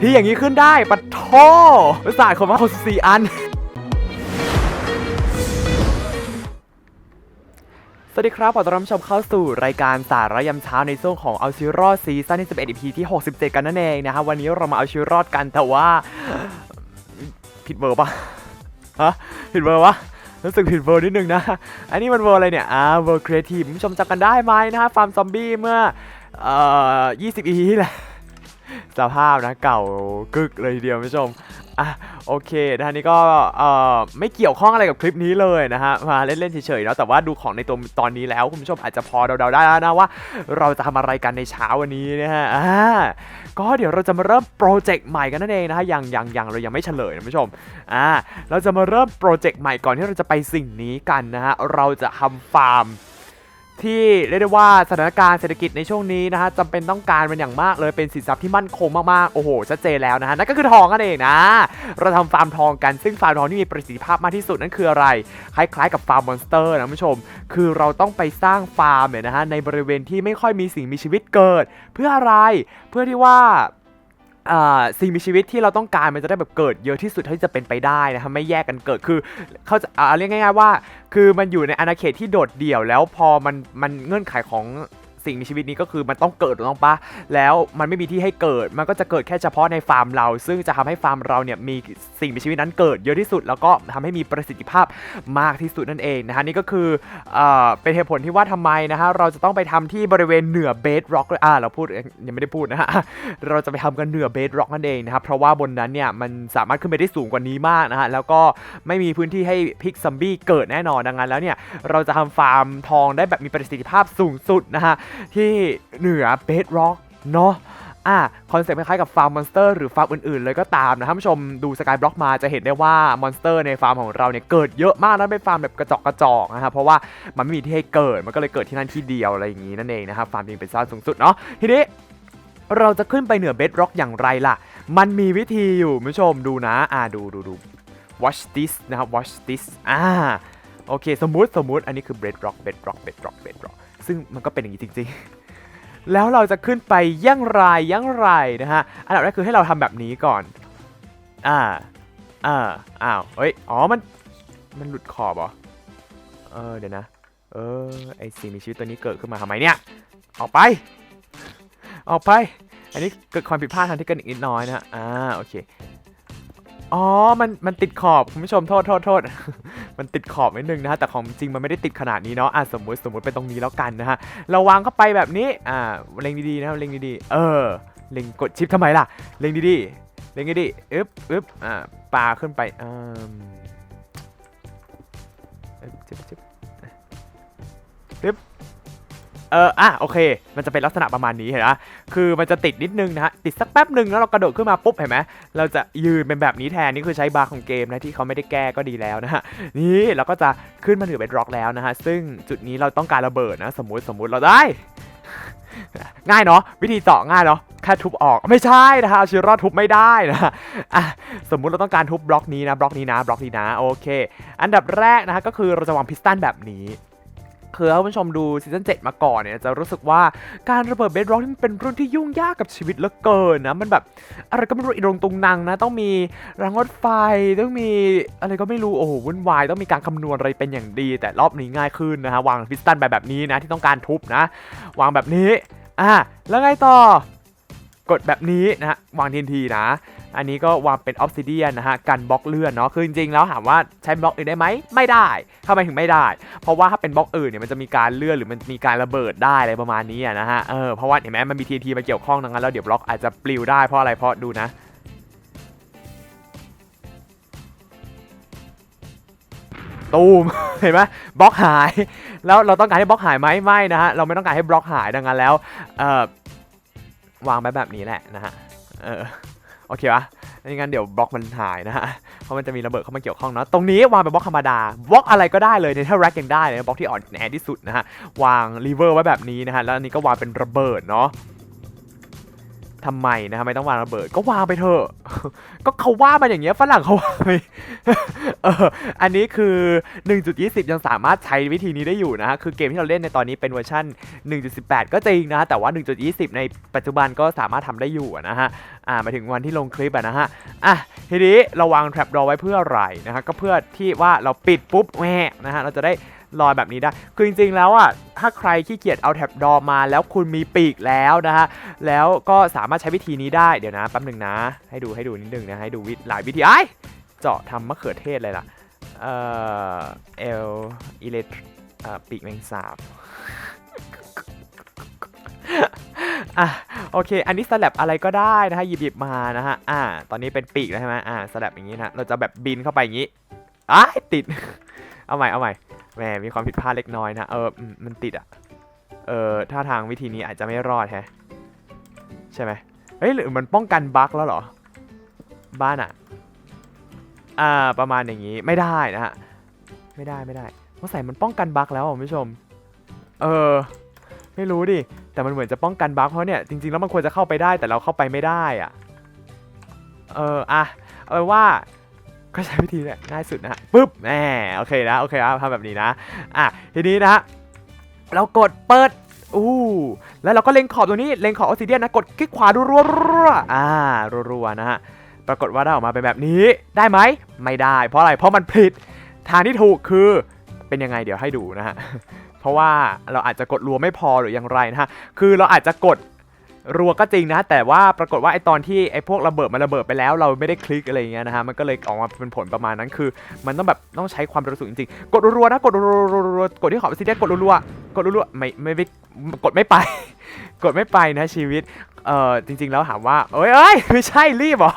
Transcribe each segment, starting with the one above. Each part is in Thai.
ที่อย่างนี้ขึ้นได้ปัดโทภาษาคนว่า64อัน สวัสดีครับ ขอต้อนรับชมเข้าสู่รายการสาระยามเช้าในช่วงของเอาชีวรอดซีซั่นที่11 EP ที่ 67 กันนั่นเองนะครับวันนี้เรามาเอาชีวรอดกันแต่ว่าผิดเบอร์ปะฮะผิดเบอร์วะรู้สึกผิดเบอร์นิดนึงนะ อันนี้มันเวอร์อะไรเนี่ย อ่า เวอร์ครีเอทีฟผู้ชมจำกันได้ไหมนะฮะ ฟาร์มซอมบี้เมื่อ เอ่อ20 EP ที่แล้วสภาพนะเก่ากึกเลยทีเดียวคุณผู้ชมอะโอเคนะฮะนี่ก็เอ่อไม่เกี่ยวข้องอะไรกับคลิปนี้เลยนะฮะมาเล่นๆเฉยๆเนาะแต่ว่าดูของในตัวตอนนี้แล้วคุณผู้ชมอาจจะพอเดาๆได้แล้วนะว่า เราจะทำอะไรกันในเช้าวันนี้นะฮะอ่าก็เดี๋ยวเราจะมาเริ่มโปรเจกต์ใหม่กันนั่นเองนะฮะยังยังยังเรายังไม่เฉลยนะคุณผู้ชมอ่าเราจะมาเริ่มโปรเจกต์ใหม่ก่อนที่เราจะไปสิ่งนี้กันนะฮะเราจะทำฟาร์ม ที่เรียกได้ว่าสถานการณ์เศรษฐกิจในช่วงนี้นะฮะจำเป็นต้องการมันอย่างมากเลยเป็นสินทรัพย์ที่มั่นคงมากๆ โอ้โหชัดเจนแล้วนะฮะนั่นก็คือทองนั่นเองนะ เราทำฟาร์มทองกันซึ่งฟาร์มทองที่มีประสิทธิภาพมากที่สุดนั่นคืออะไร คล้ายๆกับฟาร์มมอนสเตอร์นะคุณผู้ชม คือเราต้องไปสร้างฟาร์มเนี่ยนะฮะในบริเวณที่ไม่ค่อยมีสิ่งมีชีวิตเกิด เพื่ออะไรเพื่อที่ว่า สิ่งมีชีวิตที่เราต้องการมันจะได้แบบเกิดเยอะที่สุดเท่าที่จะเป็นไปได้นะครับไม่แยกกันเกิดคือเขาจะอ่าเรียกง่าย ๆว่า คือมันอยู่ในอาณาเขตที่โดดเดี่ยวแล้วพอมันมันเงื่อนไขของ สิ่งมีชีวิตนี้ก็คือมันต้องเกิดถูกต้องปะแล้วมันไม่มีที่ให้เกิด มันก็จะเกิดแค่เฉพาะในฟาร์มเรา ซึ่งจะทำให้ฟาร์มเราเนี่ยมีสิ่งมีชีวิตนั้นเกิดเยอะที่สุด แล้วก็ทำให้มีประสิทธิภาพมากที่สุดนั่นเองนะฮะนี่ก็คือเอ่อเป็นเหตุผลที่ว่าทำไมนะฮะเราจะต้องไปทำที่บริเวณเหนือเบสร็อกอ่าเราพูดยังไม่ได้พูดนะฮะเราจะไปทำกันเหนือเบสร็อกนั่นเองนะครับเพราะว่าบนนั้นเนี่ยมันสามารถขึ้นไปได้สูงกว่านี้มากนะฮะแล้วก็ไม่มีพื้นที่ให้พิกซัมบี้เกิดแน่นอนดังนั้นแล้วเนี่ยเราจะทำฟาร์มทองได้แบบมีประสิทธิภาพสูงสุดนะฮะที่เหนือเบสร็อกเนาะอะคอนเซ็ปต์คล้ายๆกับฟาร์มมอนสเตอร์หรือฟาร์มอื่นๆ เลยก็ตามนะท่านผู้ชมดูสกายบล็อกมาจะเห็นได้ว่ามอนสเตอร์ในฟาร์มของเราเนี่ยเกิดเยอะมากแล้วเป็นฟาร์มแบบกระจอกกระจอกนะครับเพราะว่ามันไม่มีที่ให้เกิดมันก็เลยเกิดที่นั่นที่เดียวอะไรอย่างนี้นั่นเองนะครับฟาร์มจึงเป็นซ่านสูงสุดเนาะทีนี้เราจะขึ้นไปเหนือเบดร็อกอย่างไรล่ะ มันมีวิธีอยู่คุณผู้ชมดูนะอ่าดูดูดู watch this นะครับ watch this อ่าโอเคสมมุติสมมุติอันนี้คือ bedrock bedrock bedrock bedrock ซึ่งมันก็เป็นอย่างนี้จริง ๆ แล้วเราจะขึ้นไปอยังไรอยังไรนะฮะ อันดับแรกคือให้เราทำแบบนี้ก่อน อ่า อ่า อ้าวเฮ้ย อ๋อ มัน มันหลุดขอบเหรอ เออ เดี๋ยวนะ เออ ไอสิ่งมีชีวิตตัวนี้เกิดขึ้นมาทำไมเนี่ย ออกไป ออกไป อันนี้เกิดความผิดพลาดทางเทคนิคนิดน้อยนะ อ่า โอเค อ๋อ มัน มันติดขอบ คุณผู้ชมโทษโทษโทษ มันติดขอบนิดนึงนะฮะ แต่ของจริงมันไม่ได้ติดขนาดนี้เนาะ อะสมมติสมมติเป็นตรงนี้แล้วกันนะฮะ เราวางเข้าไปแบบนี้ อ่า เล็งดีๆนะครับ เล็งดีๆ เออ เล็งกดชิปทำไมล่ะ เล็งดีๆ เล็งดีๆ อึ๊บอึ๊บอ่า ปาขึ้นไปอืมอึ๊บจิ๊บจิ๊บอึ๊บ เอออะโอเค มันจะเป็นลักษณะประมาณนี้เห็นไหมคือมันจะติดนิดนึงนะฮะติดสักแป๊บหนึ่งแล้วเรากระโดดขึ้นมาปุ๊บเห็นไหมเราจะยืนเป็นแบบนี้แทนนี่คือใช้บาร์ของเกมนะที่เขาไม่ได้แก้ก็ดีแล้วนะฮะนี่เราก็จะขึ้นมาเหนือเบดร็อกแล้วนะฮะซึ่งจุดนี้เราต้องการระเบิดนะสมมติสมมติเราได้ ง่ายเนาะวิธีเจาะง่ายเนาะแค่ทุบออกไม่ใช่นะฮะชิรอดทุบไม่ได้นะฮะอะสมมุติเราต้องการทุบบล็อกนี้นะบล็อกนี้นะบล็อกนี้นะโอเค อันดับแรกนะฮะก็คือเราจะวางพิสตันแบบนี้ คือถ้าคุณผู้ชมดูซีซั่น7มาก่อนเนี่ยจะรู้สึกว่าการระเบิดเบสร็อกนี่มันเป็นรื่องที่ยุ่งยากกับชีวิตเหลือเกินนะมันแบบอะไรก็ไม่รู้อีรงตุงนังนะ ต้องมีรางรถไฟต้องมีอะไรก็ไม่รู้โอ้โหวุ่นวายต้องมีการคำนวณอะไรเป็นอย่างดี แต่รอบนี้ง่ายขึ้นนะฮะวางพิสตันไปแบบนี้นะที่ต้องการทุบนะ วางแบบนี้อะแล้วไงต่อกดแบบนี้นะฮะวางทีนทีนะ อันนี้ก็วางเป็นออฟซิเดียนนะฮะกันบล็อกเลื่อนเนาะคือจริงๆแล้วถามว่าใช้บล็อกอื่นได้ไหมไม่ได้ทำไมถึงไม่ได้ เพราะว่าถ้าเป็นบล็อกอื่นเนี่ยมันจะมีการเลื่อนหรือมันมีการระเบิดได้อะไรประมาณนี้อะนะฮะเออเพราะว่าเห็นไหมมันมีทีทีมาเกี่ยวข้องดังนั้นแล้วเดี๋ยวบล็อกอาจจะปลิวได้เพราะอะไรเพราะดูนะตูมเห็นไหมบล็อกหาย แล้วเราต้องการให้บล็อกหายไหมไม่นะฮะเราไม่ต้องการให้บล็อกหายดังนั้นแล้วเออวางไว้แบบนี้แหละนะฮะเออ อเคปะไม่งั้นเดี๋ยวบล็อกมันหายนะฮะ เพราะมันจะมีระเบิดเข้ามาเกี่ยวข้องเนาะ ตรงนี้วางเป็นบล็อกธรรมดา บล็อกอะไรก็ได้เลยในถ้าแร็กยังได้เลยบล็อกที่อ่อนแอที่สุดนะฮะ วางรีเวอร์ไว้แบบนี้นะฮะ แล้วอันนี้ก็วางเป็นระเบิดเนาะ ทำไมนะทำไมต้องวางระเบิดก็วางไปเถอะ ก็เขาว่ามาอย่างเงี้ยฝรั่งเขาว่าไปเอออันนี้คือ 1.20 ยังสามารถใช้วิธีนี้ได้อยู่นะฮะคือเกมที่เราเล่นในตอนนี้เป็นเวอร์ชัน1.18 ก็จริงนะ แต่ว่า 1.20 ในปัจจุบันก็สามารถทำได้อยู่นะฮะอ่ามาถึงวันที่ลงคลิปอะนะฮะอะทีนี้เราวาง trap door ไว้เพื่ออะไรนะฮะก็เพื่อที่ว่าเราปิดปุ๊บแหวนะฮะเราจะได้ ลอยแบบนี้ได้ คือจริงๆแล้วอะถ้าใครขี้เกียจเอา trap door มาแล้วคุณมีปีกแล้วนะฮะ แล้วก็สามารถใช้วิธีนี้ได้เดี๋ยวนะแป๊บหนึ่งนะ ให้ดูให้ดูนิดนึงนะให้ดูวิหลายวิธีไอ้เจาะทำมะเขือเทศเลยล่ะ เอ่อเอลอิเลตเอ่อปีกแมงสาบอะโอเค อันนี้สลับอะไรก็ได้นะฮะหยิบหยิบมานะฮะอ่า ตอนนี้เป็นปีกแล้วใช่ไหมอ่าสลับอย่างนี้นะเราจะแบบบินเข้าไปอย่างนี้อ้ายติด เอาใหม่เอาใหม่แหมมีความผิดพลาดเล็กน้อยนะ เออมันติดอะ เออถ้าทางวิธีนี้อาจจะไม่รอดแฮะใช่ไหมเฮ้ยหรือมันป้องกันบั๊กแล้วเหรอ บ้านอะ อ่าประมาณอย่างนี้ไม่ได้นะฮะไม่ได้ไม่ได้เพราะใส่มันป้องกันบั๊กแล้วคุณผู้ชม เออ ไม่รู้ดิแต่มันเหมือนจะป้องกันบั๊กเพราะเนี่ยจริงๆแล้วมันควรจะเข้าไปได้แต่เราเข้าไปไม่ได้อะ เอออะเอาเป็นว่าก็ใช้วิธีเนี่ยง่ายสุดนะฮะ ปุ๊บแหมโอเคนะโอเคนะทำแบบนี้นะอะทีนี้นะฮะเรากดเปิดอู้แล้วเราก็เล็งขอบตรงนี้เล็งขอบออซิเดียนนะกดคลิกขวาดูรัวๆอ่ารัวๆนะฮะปรากฏว่าได้ออกมาเป็นแบบนี้ได้ไหมไม่ได้ เพราะอะไรเพราะมันผิดทางที่ถูกคือเป็นยังไงเดี๋ยวให้ดูนะฮะเพราะว่าเราอาจจะกดรัวไม่พอหรืออย่างไรนะฮะคือเราอาจจะกด รัวก็จริงนะ แต่ว่าปรากฏว่าไอตอนที่ไอพวกระเบิดมันระเบิดไปแล้ว เราไม่ได้คลิกอะไรเงี้ยนะฮะมันก็เลยออกมาเป็นผลประมาณนั้นคือ มันต้องแบบต้องใช้ความร็วสูงจริงๆกดรัวๆนะกดรัวๆกดที่ขอบซีเดียกดรัวๆกดรัวๆไม่ไม่กดไม่ไป กดไม่ไปนะชีวิตเอ่อจริงๆแล้วถามว่าเอ้ยเอ้ยไม่ใช่รีบหรอ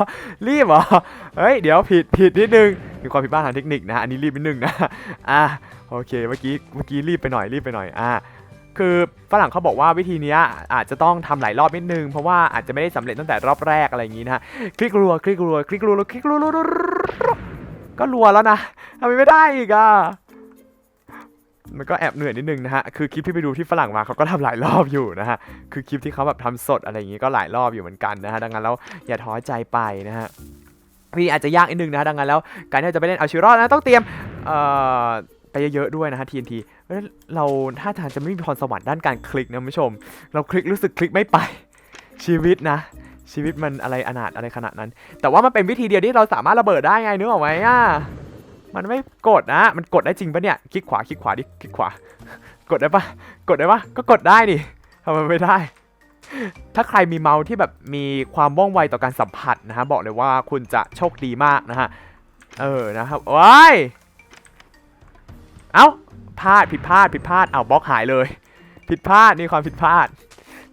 รีบหรอเฮ้ยเดี๋ยวผิดผิดนิดนึงมีความผิดพลาดทางเทคนิคนะอันนี้รีบนิดนึงนะอะโอเคเมื่อกี้เมื่อกี้รีบไปหน่อยรีบไปหน่อยอะ คือฝรั่งเขาบอกว่าวิธีนี้อาจจะต้องทำหลายรอบนิดนึง เพราะว่าอาจจะไม่ได้สำเร็จตั้งแต่รอบแรกอะไรอย่างงี้นะคลิกรัวคลิกรัวคลิกรัวคลิกรัวก็รัวแล้วนะทำไมไม่ได้อีกอะมันก็แอบเหนื่อยนิดนึงนะฮะ คือคลิปที่ไปดูที่ฝรั่งมาเขาก็ทำหลายรอบอยู่นะฮะ คือคลิปที่เขาแบบทำสดอะไรอย่างงี้ก็หลายรอบอยู่เหมือนกันนะฮะ ดังนั้นแล้วอย่าท้อใจไปนะฮะวิธีอาจจะยากนิดนึงนะฮะ ดังนั้นแล้วการที่จะไปเล่นเอาชีวิตรอดนะต้องเตรียม เอ่อ ไปเยอะๆด้วยนะฮะ TNT เอ้ยเราถ้าทางจะไม่มีพรสวรรค์ด้านการคลิกนะผู้ชม เราคลิกรู้สึกคลิกไม่ไปชีวิตนะ ชีวิตมันอะไรอนาถอะไรขนาดนั้น แต่ว่ามันเป็นวิธีเดียวที่เราสามารถระเบิดได้ไงนึกออกไหมอะมันไม่กดนะ มันกดได้จริงปะเนี่ยคลิกขวาคลิกขวาดิคลิกขวา กดได้ปะกดได้ปะก็กดได้ดิทำไมไม่ได้ ถ้าใครมีเมาส์ที่แบบมีความว่องไวต่อการสัมผัสนะฮะบอกเลยว่าคุณจะโชคดีมากนะฮะเออนะครับว้าย เอ้าพลาดผิดพลาดผิดพลาดเอาบล็อกหายเลย ผิดพลาดนี่ความผิดพลาด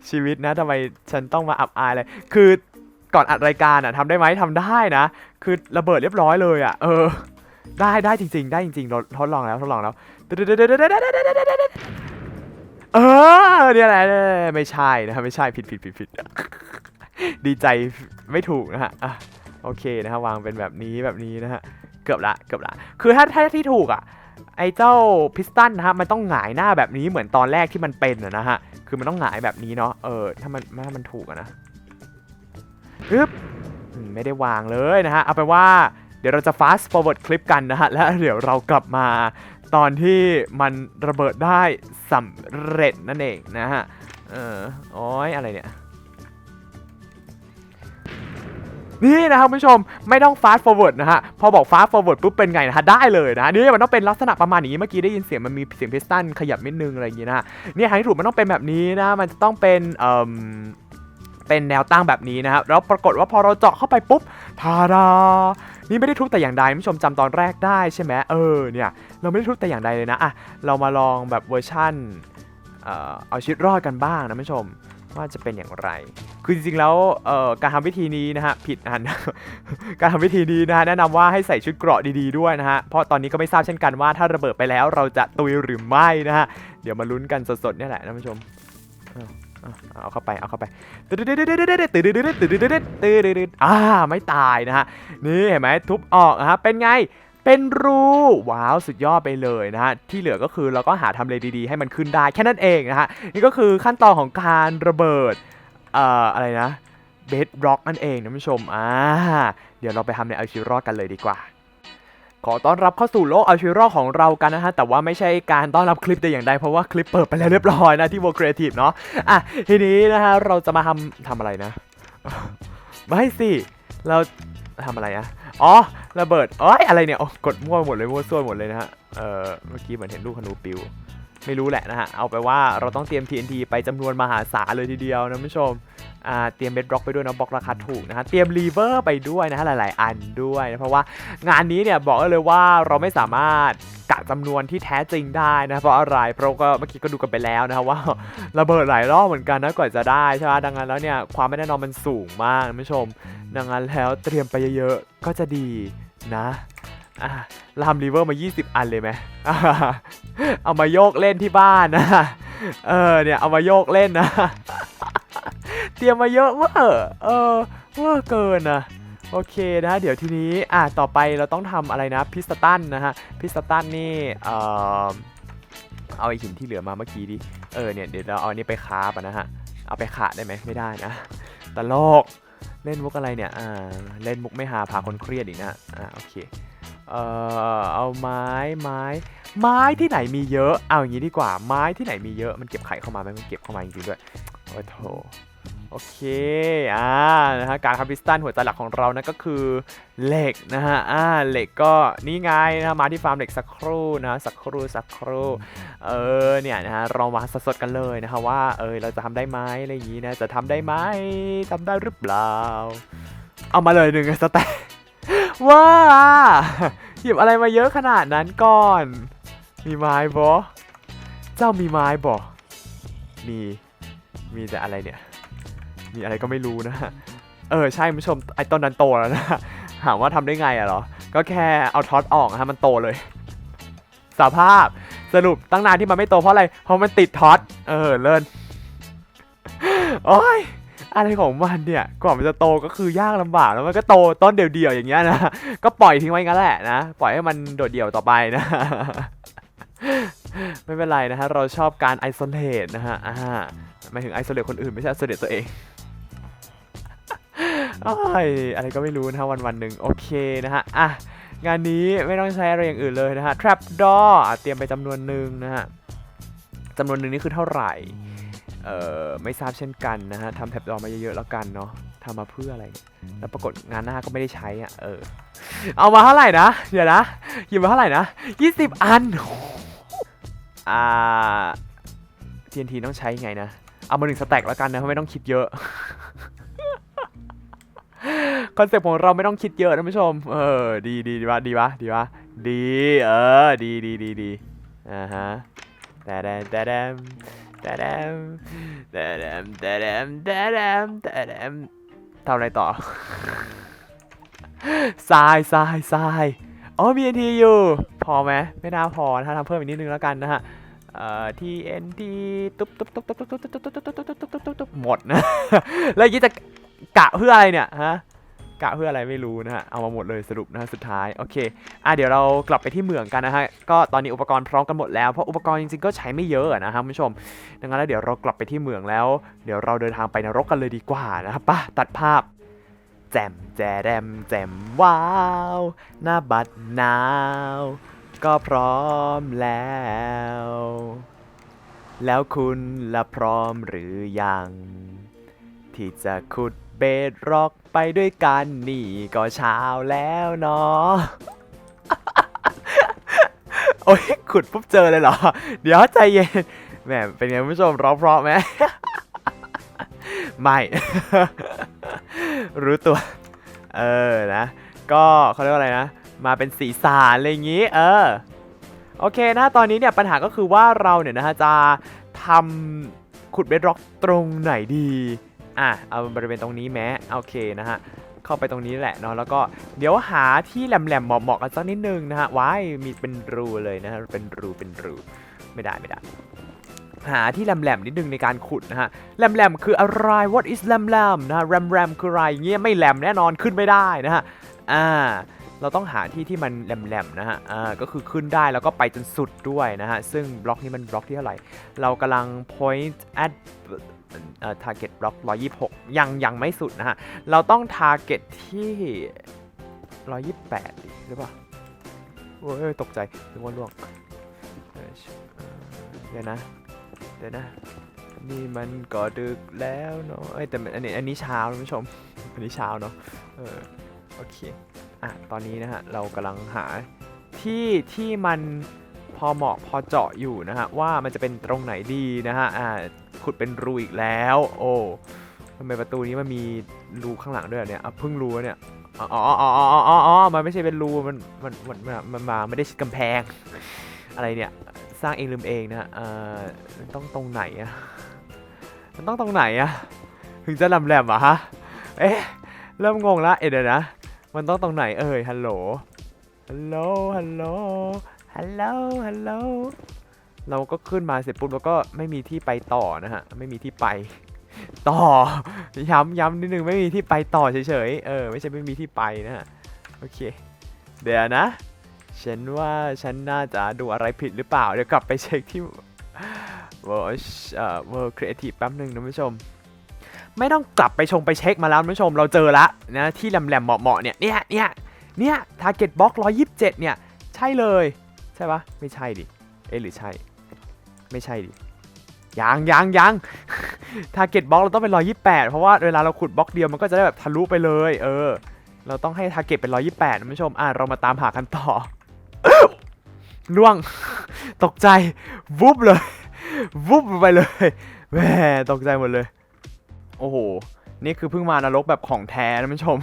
ชีวิตนะทำไมฉันต้องมาอับอายเลยคือก่อนอัดรายการอะทำได้ไหมทำได้นะ คือระเบิดเรียบร้อยเลยอะเออ ได้ได้จริง ๆ ได้จริงๆเราทดลองแล้วทดลองแล้วเออเนี่ยแหละไม่ใช่นะไม่ใช่ผิดผิดผิดผิดดีใจไม่ถูกนะฮะอะโอเคนะฮะวางเป็นแบบนี้แบบนี้นะฮะเกือบละเกือบละคือถ้าถ้าที่ถูกอะ ไอ้เจ้าพิสตันนะฮะมันต้องหงายหน้าแบบนี้เหมือนตอนแรกที่มันเป็นนะฮะคือมันต้องหงายแบบนี้เนาะเออถ้ามันถ้ามันถูกอะนะฮึบอืมไม่ได้วางเลยนะฮะเอาไปว่าเดี๋ยวเราจะ fast forward คลิปกันนะฮะแล้วเดี๋ยวเรากลับมาตอนที่มันระเบิดได้สำเร็จนั่นเองนะฮะเออโอ้ยอะไรเนี่ย นี่นะครับผู้ชมไม่ต้อง fast forward นะฮะพอบอก fast forward ปุ๊บเป็นไงนะฮะได้เลยนะนี่มันต้องเป็นลักษณะประมาณนี้เมื่อกี้ได้ยินเสียงมันมีเสียงพิสตันขยับนิดนึงอะไรอย่างงี้นะเนี่ยทางที่ถูกมันต้องเป็นแบบนี้นะมันจะต้องเป็นเอ่อเป็นแนวตั้งแบบนี้นะครับแล้วปรากฏว่าพอเราเจาะเข้าไปปุ๊บทาดานี่ไม่ได้ทุบแต่อย่างใดผู้ชมจำตอนแรกได้ใช่ไหมเออเนี่ยเราไม่ได้ทุบแต่อย่างใดเลยนะอะเรามาลองแบบเวอร์ชั่นเอ่อเอาชีวิตรอดกันบ้างนะผู้ชมว่าจะเป็นอย่างไร คือจริงๆแล้วการทำวิธีนี้นะฮะผิดอันการทำวิธีนี้นะฮะแนะนำว่าให้ใส่ชุดเกราะดีๆด้วยนะฮะเพราะตอนนี้ก็ไม่ทราบเช่นกันว่าถ้าระเบิดไปแล้วเราจะตุยหรือไม่นะฮะเดี๋ยวมาลุ้นกันสดๆเนี่ยแหละนะคุณผู้ชมเอาเข้าไป เอาเข้าไปตื่นตื่นตื่นตื่นตื่นตื่นตื่นตื่นตื่นตื่นตื่นอ่า ไม่ตายนะฮะ นี่เห็นไหมทุบออกนะฮะ เป็นไง เป็นรู ว้าว สุดยอดไปเลยนะฮะ ที่เหลือก็คือเราก็หาทำเลดีๆ ให้มันขึ้นได้แค่นั้นเองนะฮะ นี่ก็คือขั้นตอนของการระเบิด เอ่ออะไรนะเบดร็อกนั่นเองนะผู้ชมอ่าเดี๋ยวเราไปทำในเอาชีวิตรอดกันเลยดีกว่า ขอต้อนรับเข้าสู่โลกเอาชีวิตรอดของเรากันนะฮะ แต่ว่าไม่ใช่การต้อนรับคลิปแต่อย่างใด เพราะว่าคลิปเปิดไปแล้วเรียบร้อยนะที่ World Creative เนาะอะทีนี้นะฮะเราจะมาทำทำอะไรนะ ไม่สิเราทำอะไรอะอ๋อระเบิดอ้ยอะไรเนี่ยโอ้กดมั่วหมดเลยมั่วซั่วหมดเลยนะฮะเออเมื่อกี้เหมือนเห็นลูกธนูปิว ไม่รู้แหละนะฮะ เอาไปว่าเราต้องเตรียม TNT ไปจำนวนมหาศาลเลยทีเดียวนะผู้ชมเตรียมเบดร็อกไปด้วยนะบล็อกราคาถูกนะฮะเตรียมรีเวอร์ไปด้วยนะฮะหลาย ๆ อันด้วยนะเพราะว่างานนี้เนี่ยบอกเลยว่าเราไม่สามารถกะจำนวนที่แท้จริงได้นะเพราะอะไรเพราะก็เมื่อกี้ก็ดูกันไปแล้วนะครับว่าระเบิดหลายรอบเหมือนกันนะกว่าจะได้ใช่ไหมดังนั้นแล้วเนี่ยความไม่แน่นอนมันสูงมากนะผู้ชม ดังนั้นแล้วเตรียมไปเยอะ ๆ ก็จะดีนะอะเราทำรีเวอร์มา 20 อันเลยไหม เอามาโยกเล่นที่บ้านนะ เออเนี่ยเอามาโยกเล่นนะ เตรียมมาเยอะเวอร์เออเวอร์เกินนะโอเคนะเดี๋ยวทีนี้อะต่อไปเราต้องทำอะไรนะพิสตันนะฮะพิสตันนี่เออเอาไอหินที่เหลือมาเมื่อกี้ดิเออเนี่ยเดี๋ยวเราเอาอันนี้ไปคาบอะนะฮะเอาไปขาได้ไหมไม่ได้นะตลกเล่นมุกอะไรเนี่ยอ่าเล่นมุกไม่หาพาคนเครียดอีกนะอ่าโอเคเอ่อเอาไม้ไม้ ไม้ที่ไหนมีเยอะ เอาอย่างนี้ดีกว่า ไม้ที่ไหนมีเยอะ มันเก็บไข่เข้ามาไหมมันเก็บเข้ามาจริงๆด้วย โอ้โถโอเค อ่า นะฮะ การทำพิสตันหัวใจหลักของเรานั่นก็คือเหล็กนะฮะ อ่า เหล็กก็นี่ไงนะฮะมาที่ฟาร์มเหล็กสักครู่นะสักครู่สักครู่ เออ เนี่ยนะฮะ เรามาสดๆกันเลยนะฮะว่า เออ เราจะทำได้ไหมอะไรอย่างนี้นะ จะทำได้ไหมทำได้หรือเปล่า เอามาเลยหนึ่งสแต็กว้าหยิบอะไรมาเยอะขนาดนั้นก่อน มีไม้บอเจ้ามีไม้บอมี มีแต่อะไรเนี่ย มีอะไรก็ไม่รู้นะฮะเออใช่คุณผู้ชมไอ้ต้นนั้นโตแล้วนะ ถามว่าทำได้ไงอะเหรอ ก็แค่เอาท็อตออกฮะมันโตเลยสภาพสรุปตั้งนานที่มันไม่โตเพราะอะไร เพราะมันติดท็อต เออเลินโอ้ยอะไรของมันเนี่ยกว่ามันจะโตก็คือยากลำบากแล้วมันก็โตต้นเดี่ยวๆอย่างเงี้ยนะ ก็ปล่อยทิ้งไว้งั้นแหละนะ ปล่อยให้มันโดดเดี่ยวต่อไปนะ ไม่เป็นไรนะฮะ เราชอบการไอโซเลตนะฮะ อ่าหมายถึงไอโซเลตคนอื่นไม่ใช่ไอโซเลตตัวเองอ้ายอะไรก็ไม่รู้นะฮะวันวันหนึ่งโอเคนะฮะ อะ งานนี้ไม่ต้องใช้อะไรอย่างอื่นเลยนะฮะ trap door อะเตรียมไปจำนวนหนึ่งนะฮะจำนวนหนึ่งนี่คือเท่าไหร่ เอ่อ ไม่ทราบเช่นกันนะฮะทำ trap door มาเยอะๆแล้วกันเนาะทำมาเพื่ออะไร แล้วปรากฏงานหน้าก็ไม่ได้ใช้อะ เออ เอามาเท่าไหร่นะ เดี๋ยวนะหยิบมาเท่าไหร่นะ 20 อัน อ่า TNT ต้องใช้ไงนะ เอามาหนึ่งสแต็กแล้วกันนะเพราะไม่ต้องคิดเยอะคอนเซ็ปต์ของเราไม่ต้องคิดเยอะนะผู้ชม เออ ดีดีดีวะดีวะดีวะดี เออ ดีดีดีดีอ่าฮะแต่แดมแต่แดมแต่แดมแต่แดมแต่แดมแต่แดมแต่แดมทำอะไรต่อทรายทรายทราย อ๋อ BNT อยู่ พอไหมไม่น่าพอนะฮะทำเพิ่มอีกนิดนึงแล้วกันนะฮะเอ่อ TNT ตุ๊บตุ๊บตุ๊บตุ๊บตุ๊บตุ๊บตุ๊บตุ๊บตุ๊บตุ๊บตุ๊บตุ๊บตุ๊บตุ๊บหมดนะแล้วยี่จะกะเพื่ออะไรเนี่ยฮะกะเพื่ออะไรไม่รู้นะฮะเอามาหมดเลยสรุปนะฮะสุดท้ายโอเคอะเดี๋ยวเรากลับไปที่เหมืองกันนะฮะก็ตอนนี้อุปกรณ์พร้อมกันหมดแล้วเพราะอุปกรณ์จริงๆก็ใช้ไม่เยอะนะครับคุณผู้ชมดังนั้นแล้วเดี๋ยวเรากลับไปที่เหมืองแล้ว เดี๋ยวเราเดินทางไปนรกกันเลยดีกว่านะครับป่ะตัดภาพ แจมแจแดมแจมว้าว หน้าบัดนาว ก็พร้อมแล้ว แล้วคุณละพร้อมหรือยัง ที่จะขุดเบดร็อกไปด้วยกันนี่ก็เช้าแล้วเนาะโอ้ยขุดปุ๊บเจอเลยเหรอ เดี๋ยวใจเย็นแหมเป็นไงผู้ชมร้องเพราะไหม ไม่ รู้ตัว เออนะ ก็เขาเรียกว่าอะไรนะ มาเป็นสีสารอะไรอย่างงี้ เออ โอเคนะ ตอนนี้เนี่ยปัญหาก็คือว่าเราเนี่ยนะฮะจะทำขุดเบดร็อกตรงไหนดี อะ เอาบริเวณตรงนี้แม้โอเคนะฮะ เข้าไปตรงนี้แหละเนาะ แล้วก็เดี๋ยวหาที่แหลมๆเหมาะๆกันสักนิดนึงนะฮะ ว้าย มีเป็นรูเลยนะฮะ เป็นรู เป็นรู ไม่ได้ ไม่ได้ หาที่แหลมๆนิดนึงในการขุดนะฮะแหลมๆคืออะไร what is แหลมๆนะฮะแรมๆคืออะไรเงี้ยไม่แหลมแน่นอนขึ้นไม่ได้นะฮะอ่าเราต้องหาที่ที่มันแหลมๆนะฮะ อ่า ก็คือขึ้นได้แล้วก็ไปจนสุดด้วยนะฮะ ซึ่งบล็อกนี้มันบล็อกที่เท่าไหร่ เรากำลัง point at เอ่อ target block 126 ยังยังไม่สุดนะฮะ เราต้อง target ที่ 128ดิหรือเปล่า โอ้ยตกใจนึกว่าล่วงเดี๋ยวนะ ดี๋ยวนะ นี่มันก็ดึกแล้วเนาะเอ้ยแต่มันอันนี้อันนี้เช้าท่านผู้ชม อันนี้เช้าเนาะ เออ โอเค อะ ตอนนี้นะฮะ เรากำลังหาที่ที่มันพอเหมาะพอเจาะอยู่นะฮะ ว่ามันจะเป็นตรงไหนดีนะฮะ อ่า ขุดเป็นรูอีกแล้ว โอ้ทำไมประตูนี้มันมีรูข้างหลังด้วยเนี่ยอะเพิ่งรู้เนี่ยอ๋ออ๋ออ๋ออ๋ออ๋อมันไม่ใช่เป็นรู มัน มัน มัน มันมันมาไม่ได้ชิดกำแพง อะไรเนี่ย สร้างเองลืมเองนะเอ่อมันต้องตรงไหนอะมันต้องตรงไหนอะถึงจะลำแหลมอะฮะ เอ๊ะ เริ่มงงละ เอเดนะ มันต้องตรงไหนเอ่ย ฮัลโหล ฮัลโหล ฮัลโหล ฮัลโหล ฮัลโหล เราก็ขึ้นมาเสร็จปุ๊บแล้วก็ไม่มีที่ไปต่อนะฮะ ไม่มีที่ไป ต่อ ย้ำย้ำนิดนึงไม่มีที่ไปต่อเฉยๆ เออ ไม่ใช่ไม่มีที่ไปนะฮะ โอเค เดี๋ยวนะ ฉันว่าฉันน่าจะดูอะไรผิดหรือเปล่า เดี๋ยวกลับไปเช็คที่ World เอ่อ World Creative แป๊บหนึ่งนะผู้ชม ไม่ต้องกลับไปชงไปเช็คมาแล้วผู้ชม เราเจอละนะที่แหลมๆเหมาะๆเนี่ยเนี่ยเนี่ยเนี่ย target box 127 เนี่ย ใช่เลย ใช่ปะไม่ใช่ดิ เอ๊หรือใช่ ไม่ใช่ดิยังยังยัง target box เราต้องเป็น 128 เพราะว่าเวลาเราขุดบล็อกเดียวมันก็จะได้แบบทะลุไปเลย เออ เราต้องให้ target เป็น 128นะผู้ชม อะ เรามาตามหากันต่อ ล่วง ตกใจ วุบเลย วุบไปเลยแหมตกใจหมดเลย โอ้โห นี่คือเพิ่งมานรกแบบของแท้นะผู้ชม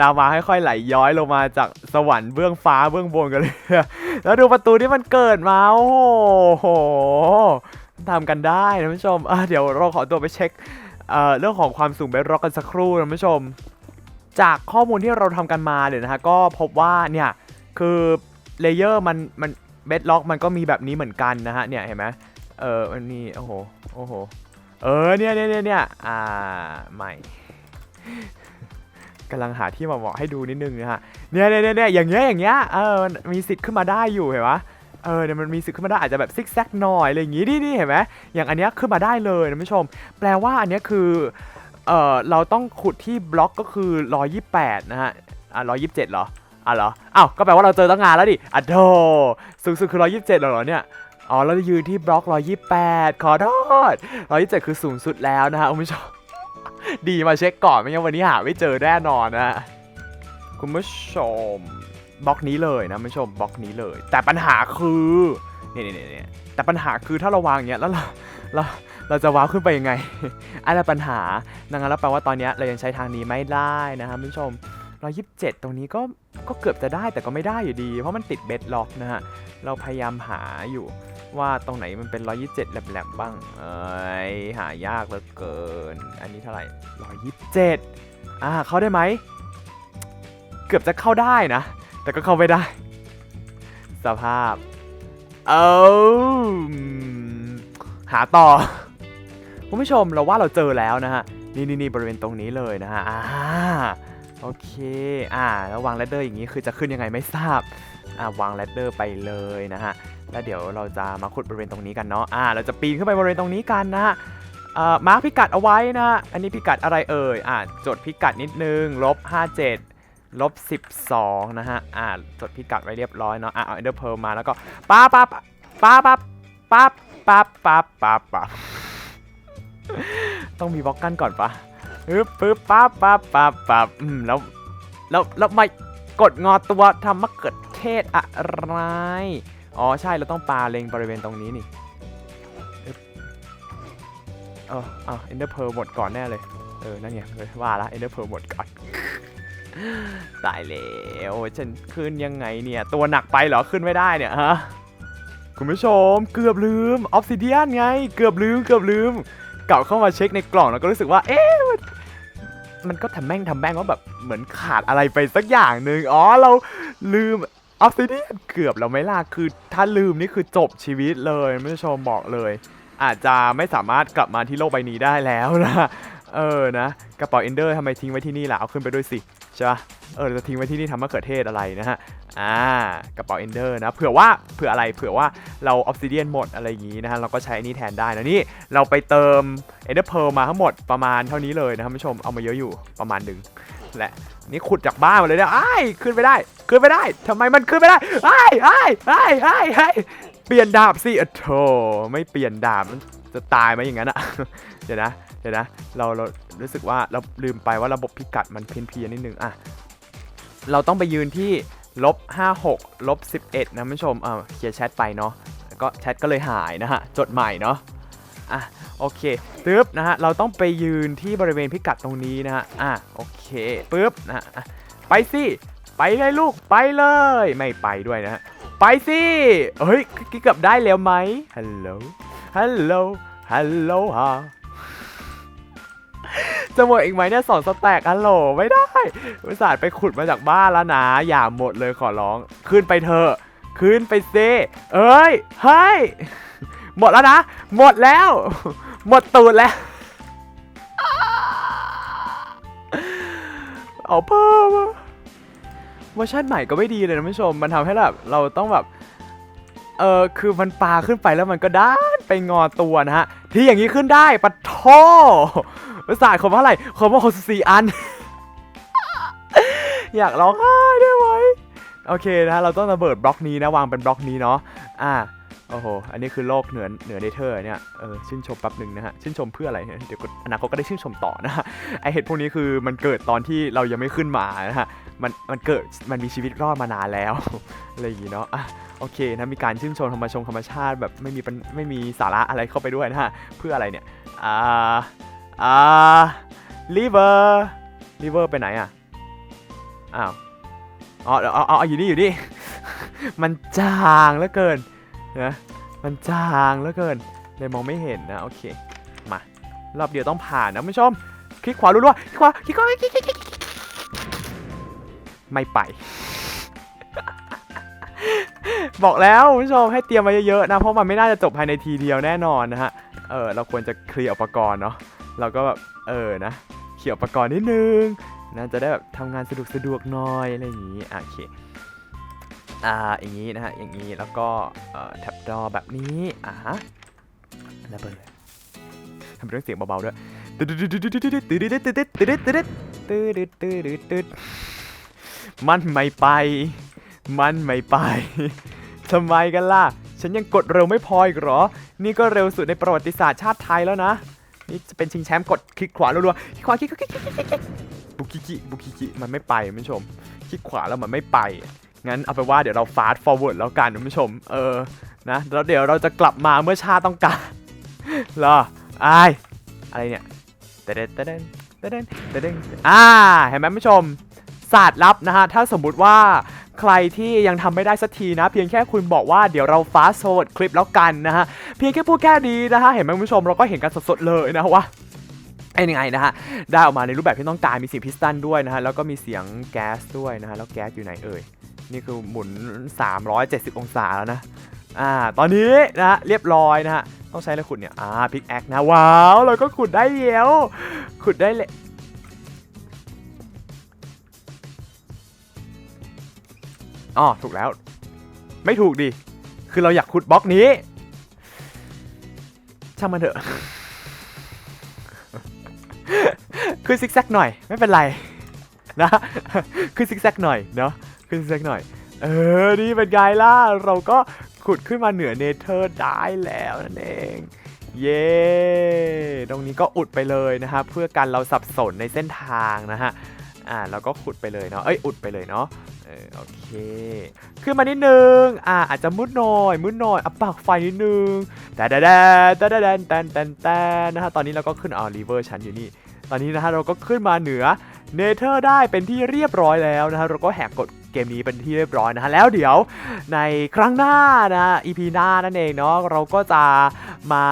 ลาวาค่อยๆไหลย้อยลงมาจากสวรรค์เบื้องฟ้าเบื้องบนกันเลย แล้วดูประตูที่มันเกิดมา โอ้โหทำกันได้นะผู้ชมเดี๋ยวเราขอตัวไปเช็คเเรื่องของความสูงเบสร็อกกันสักครู่นะผู้ชม จากข้อมูลที่เราทำกันมาเนี่ยนะฮะ ก็พบว่าเนี่ย คือ เลเยอร์มันมันเบสล็อกมันก็มีแบบนี้เหมือนกันนะฮะเนี่ยเห็นไหมเออมันนี่โอ้โหโอ้โหเออเนี่ยเนี่ยเนี่ยอ่าไม่กำลังหาที่มาเหมาะให้ดูนิดนึงนะฮะเนี่ยเนี่ยเนี่ยอย่างเงี้ยอย่างเงี้ยเออมันมีสิทธิ์ขึ้นมาได้อยู่เห็นปะเออเนี่ยมันมีสิทธิ์ขึ้นมาได้อาจจะแบบซิกแซกหน่อยอะไรอย่างงี้ดิดิเห็นไหมอย่างอันเนี้ยขึ้นมาได้เลยนะผู้ชม แปลว่าอันเนี้ยคือเออเราต้องขุดที่บล็อกก็คือ 128 นะฮะอะ127 เหรอ อะเหรออ้าวก็แปลว่าเราเจอตั้งงานแล้วดิอะโธ่สูงสุดคือ 127เหรอเนี่ยอ๋อเราจะยืนที่บล็อก 128 ขอโทษ 127 คือสูงสุดแล้วนะฮะคุณผู้ชมดีมาเช็คก่อนไม่งั้นวันนี้หาไม่เจอแน่นอนนะฮะคุณผู้ชมบล็อกนี้เลยนะคุณผู้ชมบล็อกนี้เลย แต่ปัญหาคือเนี่ยเนี่ยเนี่ยแต่ปัญหาคือถ้าเราวางอย่างเงี้ยแล้วเราเราเราจะว้าวขึ้นไปยังไงอันนั้นปัญหาดังนั้นแล้วแปลว่าตอนนี้เรายังใช้ทางนี้ไม่ได้นะฮะคุณผู้ชม 127ตรงนี้ก็ก็เกือบจะได้แต่ก็ไม่ได้อยู่ดี เพราะมันติดเบสล็อกนะฮะ เราพยายามหาอยู่ว่าตรงไหนมันเป็น 127แหลมๆบ้าง เอ้ยหายากเหลือเกิน อันนี้เท่าไหร่ 127 อ่า เข้าได้ไหม เกือบจะเข้าได้นะ แต่ก็เข้าไม่ได้ สภาพ เอาหาต่อ คุณผู้ชมเราว่าเราเจอแล้วนะฮะ นี่นี่บริเวณตรงนี้เลยนะฮะ อ่า โอเค อ่า แล้ววางแรดเดอร์อย่างนี้คือจะขึ้นยังไงไม่ทราบ อ่าวางแรดเดอร์ไปเลยนะฮะ แล้วเดี๋ยวเราจะมาขุดบริเวณตรงนี้กันเนาะ อ่า เราจะปีนขึ้นไปบริเวณตรงนี้กันนะฮะเอ่อมาร์คพิกัดเอาไว้นะฮะอันนี้พิกัดอะไรเอ่ย อ่าจดพิกัดนิดนึง ลบ 57 ลบ 12 นะฮะ อ่าจดพิกัดไว้เรียบร้อยเนาะ อ่าเอาเอเดอร์เพลมาแล้วก็ป๊าป๊าป๊าป๊าป๊าป๊าป๊าป๊าป๊าต้องมีบล็อกกันก่อนปะ ปึ๊บปึ๊บป๊าป๊าป๊าป๊าอืมแล้วแล้วแล้วไม่กดงอตัวทำมะเขือเทศอะไร อ๋อใช่เราต้องปาเล็งบริเวณตรงนี้นี่เอออะเอนเดอร์เพลหมดก่อนแน่เลย เออนั่นไงเลยว่าละเอนเดอร์เพลหมดก่อนตายแล้วฉันขึ้นยังไงเนี่ย ตัวหนักไปเหรอขึ้นไม่ได้เนี่ยฮะคุณผู้ชมเกือบลืมออฟซิเดียนไง เกือบลืมเกือบลืมเก่าเข้ามาเช็คในกล่องแล้วก็รู้สึกว่า เอ๊ะ มันก็ทำแม่งทำแม่งว่าแบบเหมือนขาดอะไรไปสักอย่างหนึ่งอ๋อเราลืมออฟซิเดียนเกือบแล้วไหม่ล่ะคือถ้าลืมนี่คือจบชีวิตเลยไม่ผู้ชมบอกเลย อาจจะไม่สามารถกลับมาที่โลกใบนี้ได้แล้วนะ เออนะ กระเป๋าเอนเดอร์ทำไมทิ้งไว้ที่นี่ล่ะเอาขึ้นไปด้วยสิ ใช่ปะเออจะทิ้งไว้ที่นี่ทำมะเขือเทศอะไรนะฮะ อ่ากระเป๋าเอนเดอร์นะ เผื่อว่าเผื่ออะไรเผื่อว่าเราออฟซิเดียนหมดอะไรอย่างงี้นะฮะเราก็ใช้อันนี้แทนได้นะนี่เราไปเติมเอนเดอร์เพลมาทั้งหมดประมาณเท่านี้เลยนะครับผู้ชมเอามาเยอะอยู่ประมาณหนึ่งและนี่ขุดจากบ้านมาเลยเนี่ยไอ้ายขึ้นไปได้ ขึ้นไปได้ทำไมมันขึ้นไม่ได้ไอ้ไอ้ไอ้ไอ้ไอ้ยเปลี่ยนดาบสิอะโธ่ไม่เปลี่ยนดาบมันจะตายไหมอย่างนั้นอะ เดี๋ยวนะ เดี๋ยวนะเราเรารู้สึกว่าเราลืมไปว่าระบบพิกัดมันเพี้ยนเพียนๆนิดนึงอะเราต้องไปยืนที่ลบ56ลบ11นะผู้ชมเออเคลียร์แชทไปเนาะแล้วก็แชทก็เลยหายนะฮะจดใหม่เนาะอะโอเคปึ๊บนะฮะเราต้องไปยืนที่บริเวณพิกัดตรงนี้นะฮะอะโอเคปึ๊บนะฮะอะไปสิไปเลยลูกไปเลย ไม่ไปด้วยนะฮะไปสิเฮ้ยเกือบได้แล้วไหมฮัลโหลฮัลโหลฮัลโหลฮะ จะหมดอีกไหมเนี่ยสองสแต็กฮัลโหลไม่ได้อุตส่าห์ไปขุดมาจากบ้านแล้วนะ อย่าหมดเลยขอร้อง ขึ้นไปเถอะ ขึ้นไปเซเอ้ยเฮ้ยหมดแล้วนะ หมดแล้ว หมดตูดแล้ว เอาเพิ่มเวอร์ชันใหม่ก็ไม่ดีเลยนะผู้ชม มันทำให้แบบเราต้องแบบเออคือมันปลาขึ้นไปแล้วมันก็ด้านไปงอตัวนะฮะ ที่อย่างนี้ขึ้นได้ปะโท ประสาทคมเท่าไรคมว่าหกสี่อัน อยากร้องไห้ได้ไหมโอเคนะเราต้องระเบิดบล็อกนี้นะวางเป็นบล็อกนี้เนาะอ่าโอ้โห อันนี้คือโลกเหนือเหนือเนเธอร์เนี่ย เออ ชื่นชมแป๊บหนึ่งนะฮะ ชื่นชมเพื่ออะไรเนี่ย เดี๋ยวก็อนาคตก็ได้ชื่นชมต่อนะฮะ ไอเหตุพวกนี้คือมันเกิดตอนที่เรายังไม่ขึ้นมานะฮะ มัน มันเกิด มันมีชีวิตรอดมานานแล้ว อะไรอย่างงี้เนาะอะโอเคนะ มีการชื่นชมธรรมชงธรรมชาติแบบไม่มีไม่มีสาระอะไรเข้าไปด้วยนะฮะ เพื่ออะไรเนี่ย อ่า อ่าลิเวอร์ลิเวอร์ไปไหนอะอ้าวอ๋อเอาเอาเอาอยู่นี่อยู่นี่มันจางเหลือเกินนะมันจางเหลือเกินเลยมองไม่เห็นนะโอเคมารอบเดียวต้องผ่านนะคุณผู้ชมคลิกขวารัวๆคลิกขวาคลิกขวาคลิกคลิกคลิกไม่ไป บอกแล้วคุณผู้ชมให้เตรียมมาเยอะๆนะเพราะมันไม่น่าจะจบภายในทีเดียวแน่นอนนะฮะเออเราควรจะเคลียร์อุปกรณ์เนาะ เราก็แบบเออนะเขียวประกอบนิดนึงนะจะได้แบบทำงานสะดวกสะดวกหน่อยอะไรอย่างนี้โอเคอ่าอย่างนี้นะฮะอย่างนี้แล้วก็แท็บดอแบบนี้อ่าฮล้วเปิดทำเรื่องเสียงเบาๆด้วยมันไม่ไป มันไม่ไปทำไมกันล่ะ ฉันยังกดเร็วไม่พออีกหรอ นี่ก็เร็วสุดในประวัติศาสตร์ชาติไทยแล้วนะ นี่จะเป็นชิงแชมป์กดคลิกขวารัวๆคลิกขวาคลิกขวาคลิกคลิกบุกิกิบุกิกิมันไม่ไปคุณผู้ชมคลิกขวาแล้วมันไม่ไป งั้นเอาไปว่าเดี๋ยวเราฟาสต์ฟอร์เวิร์ดแล้วกันคุณผู้ชม เออนะแล้วเดี๋ยวเราจะกลับมาเมื่อชาติต้องการเหรอไออะไรเนี่ยเตเดนเตเดนเตเดนเตเดนอ่าเห็นไหมคุณผู้ชมศาสตร์ลับนะฮะถ้าสมมุติว่า ใครที่ยังทำไม่ได้สักทีนะ เพียงแค่คุณบอกว่าเดี๋ยวเราฟาสโ o ดคลิปแล้วกันนะฮะ เพียงแค่พูดแค่นี้นะฮะ เห็นไหมคุณผู้ชมเราก็เห็นกันสดๆเลยนะว่าไอ้ยังไงนะฮะ ได้ออกมาในรูปแบบที่ต้องการมีเสียงพิสตันด้วยนะฮะ แล้วก็มีเสียงแก๊สด้วยนะฮะ แล้วแก๊สอยู่ไหนเอ่ย นี่คือหมุน 370 องศาแล้วนะ อ่า ตอนนี้นะฮะเรียบร้อยนะฮะ ต้องใช้อะไรขุดเนี่ย อ่าพิกแอคนะ ว้าว เราก็ขุดได้แล้วขุดได้เลย อ๋อถูกแล้ว ไม่ถูกดิ คือเราอยากขุดบล็อกนี้ ช่างมันเถอะ คือซิกแซกหน่อย ไม่เป็นไร นะ คือซิกแซกหน่อยเนาะ คือซิกแซกหน่อย เออ นี่เป็นไงล่ะ เราก็ขุดขึ้นมาเหนือเนเธอร์ได้แล้วนั่นเอง เย้ ตรงนี้ก็อุดไปเลยนะครับเพื่อกันเราสับสนในเส้นทางนะฮะ อ่า เราก็ขุดไปเลยเนาะ เอ้ย อุดไปเลยเนาะ ออโอเค ขึ้นมานิดนึง อ่าอาจจะมุดหน่อยมุดหน่อยอะปากไฟนิดนึงแต่แต่แต่แต่แต่แต่แต่แต่แต่นะฮะตอนนี้เราก็ขึ้นอ่ารีเวอร์ชั้นอยู่นี่ ตอนนี้นะฮะเราก็ขึ้นมาเหนือเนเธอร์ได้เป็นที่เรียบร้อยแล้วนะฮะเราก็แหกกฎเกมนี้เป็นที่เรียบร้อยนะฮะแล้วเดี๋ยวในครั้งหน้านะ EP หน้านั่นเองเนาะเราก็จะมา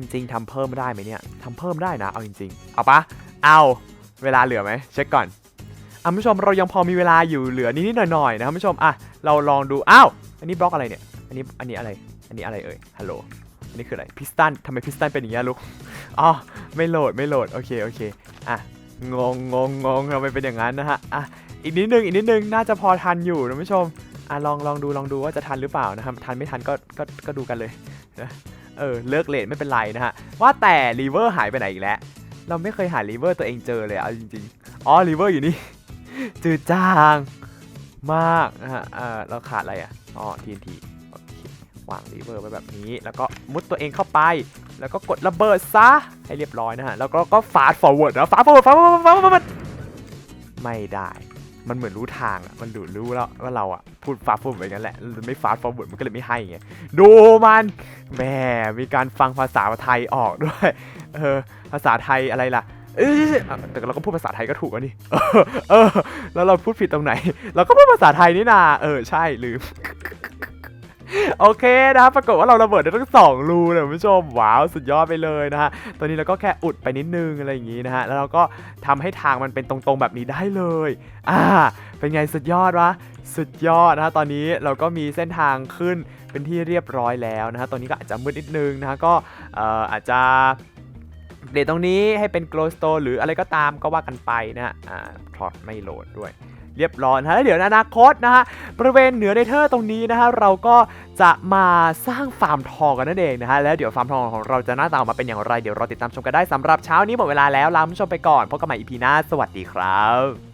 จริงๆทำเพิ่มได้ไหมเนี่ยทำเพิ่มได้นะเอาจริง ๆ เอาปะเอาเวลาเหลือไหมเช็คก่อน อะคุณผู้ชมเรายังพอมีเวลาอยู่เหลือนิดๆหน่อยๆนะครับคุณผู้ชมอะเราลองดูอ้าวอันนี้บล็อกอะไรเนี่ยอันนี้อันนี้อะไรอันนี้อะไรเอ่ยฮัลโหลอันนี้คืออะไรพิสตันทำไมพิสตันเป็นอย่างเงี้ยลูกอ๋อไม่โหลดไม่โหลดโอเคโอเคอะงงงงงงทำไมเป็นอย่างนั้นนะฮะอะอีกนิดนึงอีกนิดนึงน่าจะพอทันอยู่นะผู้ชมอะลองลองดูลองดูว่าจะทันหรือเปล่านะครับทันไม่ทันก็ก็ก็ดูกันเลยนะเออเลิกเลทไม่เป็นไรนะฮะว่าแต่รีเวอร์หายไปไหนอีกแล้วเราไม่เคยหารีเวอร์ตัวเองเจอเลยเอาจริงๆอ๋อรีเวอร์อยู่นี่ จืดจางมากนะฮะอ่าเราขาดอะไรอะอ๋อ TNT โอเควางรีเวอร์ไว้แบบนี้ แล้วก็มุดตัวเองเข้าไป แล้วก็กดระเบิดซะให้เรียบร้อยนะฮะ แล้วก็ก็ฟาดฟอร์เวิร์ดนะฟาดฟอร์เวิร์ดฟาดฟอร์เวิร์ดฟาดฟอร์เวิร์ดไม่ได้ มันเหมือนรู้ทางอะ มันดูรู้แล้วว่าเราอะพูดฟาดฟอร์เวิร์ดงั้นแหละ ไม่ฟาดฟอร์เวิร์ดมันก็เลยไม่ให้ไง ดูมันแหมมีการฟังภาษาไทยออกด้วย เออ ภาษาไทยอะไรล่ะ เออแต่เราก็พูดภาษาไทยก็ถูกแล้วนี่เออ แล้วเราพูดผิดตรงไหน เราก็พูดภาษาไทยนี่นาเออใช่ลืมโอเคนะครับปรากฏว่าเราระเบิดได้ทั้งสองรูเลยคุณผู้ชมว้าวสุดยอดไปเลยนะฮะตอนนี้เราก็แค่อุดไปนิดนึงอะไรอย่างงี้นะฮะแล้วเราก็ทำให้ทางมันเป็นตรงๆแบบนี้ได้เลยอ่าเป็นไงสุดยอดวะสุดยอดนะฮะตอนนี้เราก็มีเส้นทางขึ้นเป็นที่เรียบร้อยแล้วนะฮะตอนนี้ก็อาจจะมืดนิดนึงนะฮะก็อาจจะ เดตตรงนี้ให้เป็น glow stone หรืออะไรก็ตามก็ว่ากันไปนะฮะอ่าพลอตไม่โหลดด้วย เรียบร้อยนะฮะแล้วเดี๋ยวในอนาคตนะฮะบริเวณเหนือเนเธอร์ตรงนี้นะฮะเราก็จะมาสร้างฟาร์มทองกันนั่นเองนะฮะแล้วเดี๋ยวฟาร์มทองของเราจะหน้าตาออกมาเป็นอย่างไรเดี๋ยวเราติดตามชมกันได้สำหรับเช้านี้หมดเวลาแล้วลาคุณผู้ชมไปก่อนพบกันใหม่อีพีหน้าสวัสดีครับ